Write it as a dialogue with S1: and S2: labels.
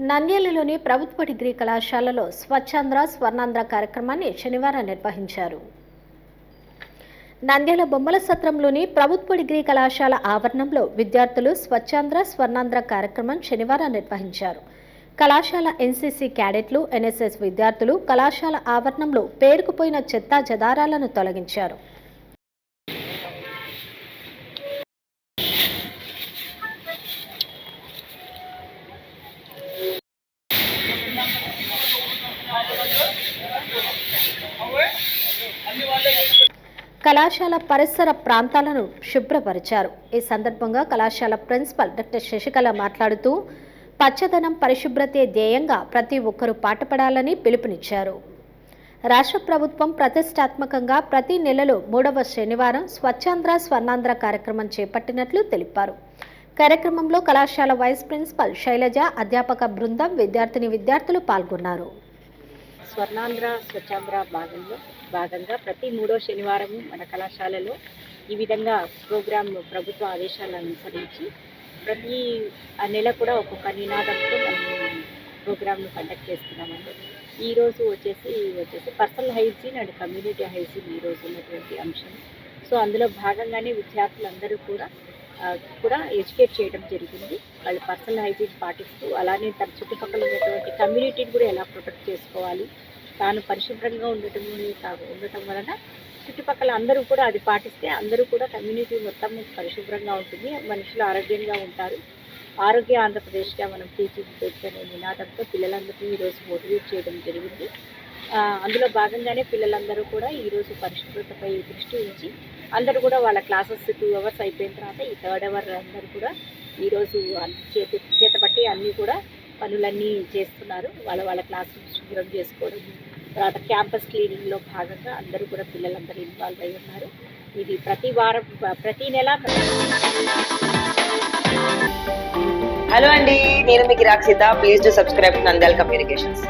S1: నంద్యాలలోని ప్రభుత్వ డిగ్రీ కళాశాలలో స్వచ్ఛాంధ్ర స్వర్ణాంధ్ర కార్యక్రమాన్ని శనివారం నిర్వహించారు. నంద్యాల బొమ్మల సత్రంలోని ప్రభుత్వ డిగ్రీ కళాశాల ఆవరణంలో విద్యార్థులు స్వచ్ఛాంధ్ర స్వర్ణాంధ్ర కార్యక్రమం శనివారం నిర్వహించారు. కళాశాల ఎన్సీసీ క్యాడెట్లు ఎన్ఎస్ఎస్ విద్యార్థులు కళాశాల ఆవరణంలో పేరుకుపోయిన చెత్త జదారాలను తొలగించారు. కళాశాల పరిసర ప్రాంతాలను శుభ్రపరిచారు. ఈ సందర్భంగా కళాశాల ప్రిన్సిపల్ డాక్టర్ శశికళ మాట్లాడుతూ పచ్చదనం పరిశుభ్రతే ధ్యేయంగా ప్రతి ఒక్కరూ పాటుపడాలని పిలుపునిచ్చారు. రాష్ట్ర ప్రభుత్వం ప్రతిష్టాత్మకంగా ప్రతి నెలలో మూడవ శనివారం స్వచ్ఛాంధ్ర స్వర్ణాంధ్ర కార్యక్రమం చేపట్టినట్లు తెలిపారు. కార్యక్రమంలో కళాశాల వైస్ ప్రిన్సిపల్ శైలజ అధ్యాపక బృందం విద్యార్థిని విద్యార్థులు పాల్గొన్నారు.
S2: స్వర్ణాంధ్ర స్వచ్ఛాంధ్ర భాగంలో భాగంగా ప్రతి మూడో శనివారం మన కళాశాలలో ఈ విధంగా ప్రోగ్రాం ప్రభుత్వ ఆదేశాలను అనుసరించి ప్రతి ఆ నెల కూడా ఒక్కొక్క నినాదంతో మనం ప్రోగ్రామ్ను కండక్ట్ చేస్తున్నామండి. ఈరోజు వచ్చేసి వచ్చేసి personal hygiene and community hygiene ఈ ఉన్నటువంటి అంశం. సో అందులో భాగంగానే విద్యార్థులందరూ కూడా కూడా ఎడ్యుకేట్ చేయడం జరిగింది. వాళ్ళు పర్సనల్ హైజీన్ పాటిస్తూ అలానే తన చుట్టుపక్కల ఉన్నటువంటి కమ్యూనిటీని కూడా ఎలా ప్రొటెక్ట్ చేసుకోవాలి తాను పరిశుభ్రంగా ఉండటం ఉండటం వలన చుట్టుపక్కల అందరూ కూడా అది పాటిస్తే అందరూ కూడా కమ్యూనిటీ మొత్తం పరిశుభ్రంగా ఉంటుంది మనుషులు ఆరోగ్యంగా ఉంటారు. ఆరోగ్య ఆంధ్రప్రదేశ్గా మనం తీర్చిదిద్దొచ్చు అనే నినాదంతో పిల్లలందరికీ ఈరోజు మోటివేట్ చేయడం జరిగింది. అందులో భాగంగానే పిల్లలందరూ కూడా ఈరోజు పరిశుభ్రతపై దృష్టి ఉంచి అందరూ కూడా వాళ్ళ క్లాసెస్ టూ అవర్స్ అయిపోయిన తర్వాత ఈ థర్డ్ అవర్ అందరూ కూడా ఈరోజు చేతి చేతపట్టి అన్నీ కూడా పనులన్నీ చేస్తున్నారు. వాళ్ళ వాళ్ళ క్లాస్ శుభ్రం చేసుకోవడం తర్వాత క్యాంపస్ క్లీనింగ్లో భాగంగా అందరూ కూడా పిల్లలందరూ ఇన్వాల్వ్ అయి ఉన్నారు. ఇది ప్రతి వారం ప్రతి నెల
S3: హలో అండి నేను మీకు Rakshita please to subscribe Nandal communications.